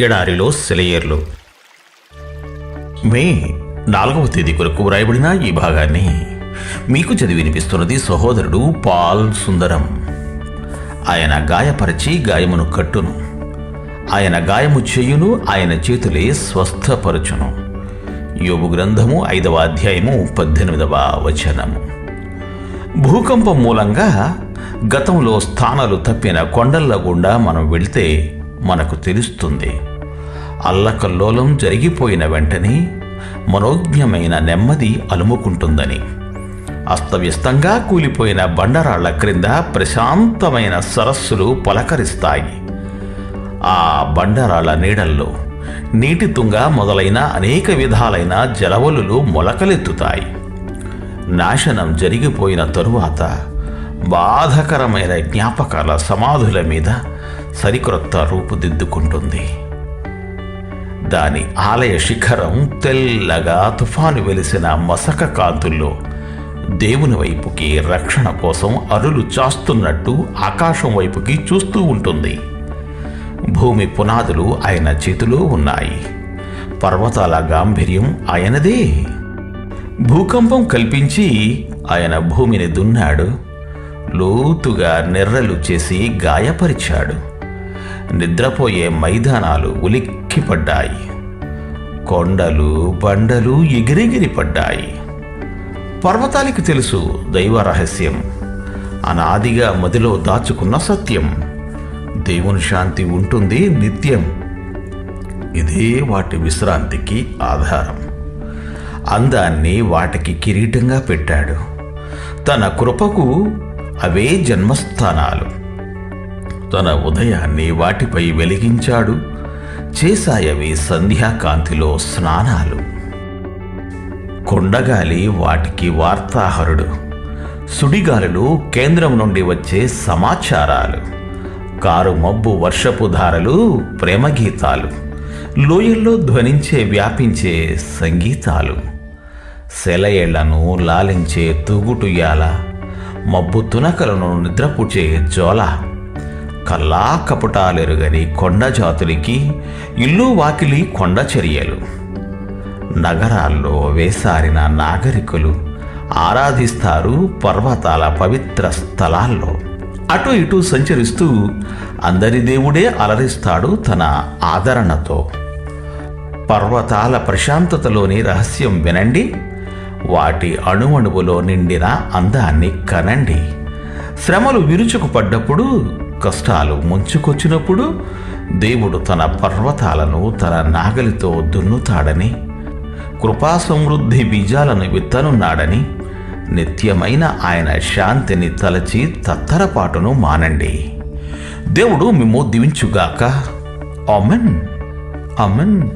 ఎడారిలో సెలయేర్లు. మే నాలుగవ తేదీ కొరకు వ్రాయబడిన ఈ భాగాన్ని మీకు చదివి వినిపిస్తున్నది సహోదరుడు పాల్ సుందరం. ఆయన గాయపరచి గాయమును కట్టును. ఆయన గాయము చేయును ఆయన చేతులే స్వస్థపరచును. యోగు గ్రంథము ఐదవ అధ్యాయము పద్దెనిమిదవ వచనము. భూకంపం మూలంగా గతంలో స్థానాలు తప్పిన కొండల గుండా మనం వెళితే మనకు తెలుస్తుంది. అల్లకల్లోలం జరిగిపోయిన వెంటనే మనోజ్ఞమైన నెమ్మది అలుముకుంటుందని. అస్తవ్యస్తంగా కూలిపోయిన బండరాళ్ళ క్రింద ప్రశాంతమైన సరస్సులు పలకరిస్తాయి. ఆ బండరాళ్ళ నీడల్లో నీటి తుంగ మొదలైన అనేక విధాలైన జలవలులు మొలకలెత్తుతాయి. నాశనం జరిగిపోయిన తరువాత బాధకరమైన జ్ఞాపకాల సమాధుల మీద సరికొత్త రూపుదిద్దుకుంటుంది. దాని ఆలయ శిఖరం తెల్లగా తుఫాను వెలిసిన మసక కాంతుల్లో దేవుని వైపుకి రక్షణ కోసం అరులు చాస్తున్నట్టు ఆకాశం వైపుకి చూస్తూ ఉంటుంది. భూమి పునాదులు ఆయన చేతిలో ఉన్నాయి. పర్వతాల గాంభీర్యం ఆయనదే. భూకంపం కల్పించి ఆయన భూమిని దున్నాడు. లోతుగా నెర్రలు చేసి గాయపరిచాడు. నిద్రపోయే మైదానాలు ఉలిక్కిపడ్డాయి. కొండలు బండలు ఎగిరెగిరి పడ్డాయి పర్వతాలకి తెలుసు దైవ రహస్యం. అనాదిగా మదిలో దాచుకున్న సత్యం. దేవుని శాంతి ఉంటుంది నిత్యం. ఇదే వాటి విశ్రాంతికి ఆధారం. అందాన్ని వాటికి కిరీటంగా పెట్టాడు. తన కృపకు అవే జన్మస్థానాలు. తన ఉదయాన్ని వాటిపై వెలిగించాడు. చేశాయవి సంధ్యాకాంతిలో స్నానాలు. కొండగాలి వాటికి వార్తాహరుడు. సుడిగాలులు కేంద్రం నుండి వచ్చే సమాచారాలు. కారు మబ్బు వర్షపు ధారలు ప్రేమగీతాలు. లోయల్లో ధ్వనించే వ్యాపించే సంగీతాలు. సెలయేళ్ళను లాలించే తూగుటుయాల మబ్బు తునకలను నిద్రపుచే జోల కల్లా కపటాలెరుగని కొండ జాతులకి ఇల్లు వాకిలి కొండ చర్యలు. నగరాల్లో వేసారిన నాగరికులు ఆరాధిస్తారు పర్వతాల పవిత్ర స్థలాల్లో. అటు ఇటు సంచరిస్తూ అందరి దేవుడే అలరిస్తాడు తన ఆదరణతో. పర్వతాల ప్రశాంతతలోని రహస్యం వినండి వాటి అణువణువులో నిండిన అందాన్ని కనండి. శ్రమలు విరుచుకుపడ్డప్పుడు కష్టాలు ముంచుకొచ్చినప్పుడు దేవుడు తన పర్వతాలను తన నాగలితో దున్నుతాడని కృపా సమృద్ధి బీజాలను విత్తనున్నాడని నిత్యమైన ఆయన శాంతిని తలచి తత్తరపాటును మానండి. దేవుడు మిమ్ము దీవించుగాక. Amen amen